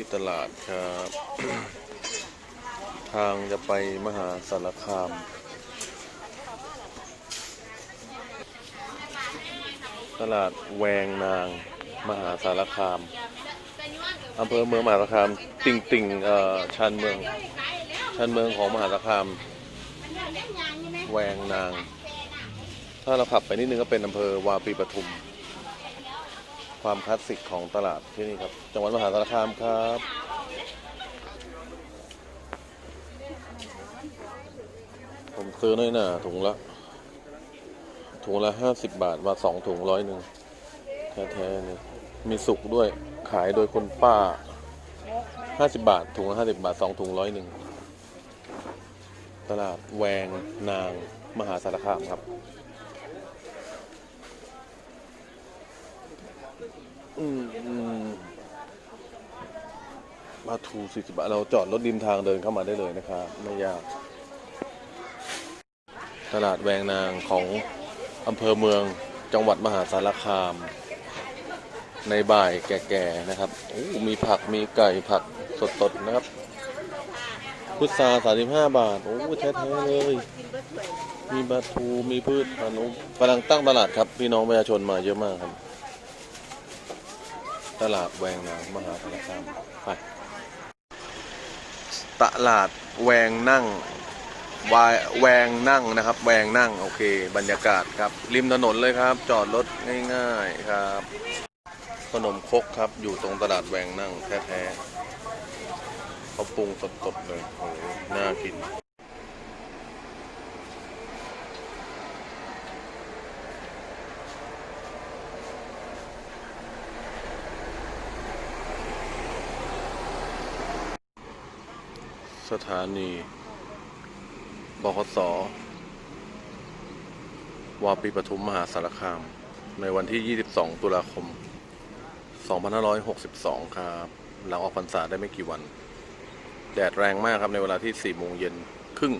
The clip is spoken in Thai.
ที่ตลาดครับ ทางจะไปมหาสารคามตลาดแวงนางมหาสารคามอำเภอเมืองมหาสารคาม ติ่งติ่งชานเมืองชานเมืองของมหาสารคาม แวงนาง ถ้าเราขับไปนิดนึงก็เป็นอำเภอวาปีปทุม ความคลาสสิกของตลาดที่นี่ครับ จังหวัดมหาสารคามครับ ผมซื้อน้อยหนาถุงละ ถุงละห้าสิบบาทมาสองถุงร้อยหนึ่งแท้ๆเลยมีสุกด้วยขายโดยคนป้าห้าสิบบาท ถุงละห้าสิบาทสองถุงร้อยหนึ่งตลาดแวงนางมหาสารคามครับ อืมอืมมาทูสี่สิบบาทเราจอดรถริมทางเดินเข้ามาได้เลยนะครับไม่ยาก ตลาดแวงนางของอำเภอเมืองจังหวัดมหาสารคาม ในบ่ายแก่ๆนะครับโอ้มีผักมีไก่ผักสดๆนะครับ พุทราสามสิบห้าบาท โอ้แท้ๆเลย มีปลาทูมีพืชพันธุ์กำลังตั้งตลาดครับ พี่น้องประชาชนมาเยอะมากครับ ตลาดแวงนางมหาสารคามไปตลาดแวงนั่งวายแวงนั่งนะครับ แวงนั่งโอเค บรรยากาศครับ ริมถนนเลยครับ จอดรถง่าย ๆครับ ขนมคกครับ อยู่ตรงตลาดแวงนั่งแท้ๆเขาปรุงสดๆเลยโอ้โหน่ากิน สถานี บขส วาปีปทุมมหาสารคาม ในวันที่ 22 ตุลาคม 2562 ครับ หลังออกพรรษาได้ไม่กี่วัน แดดแรงมากครับในเวลาที่ 4 โมงเย็นครึ่ง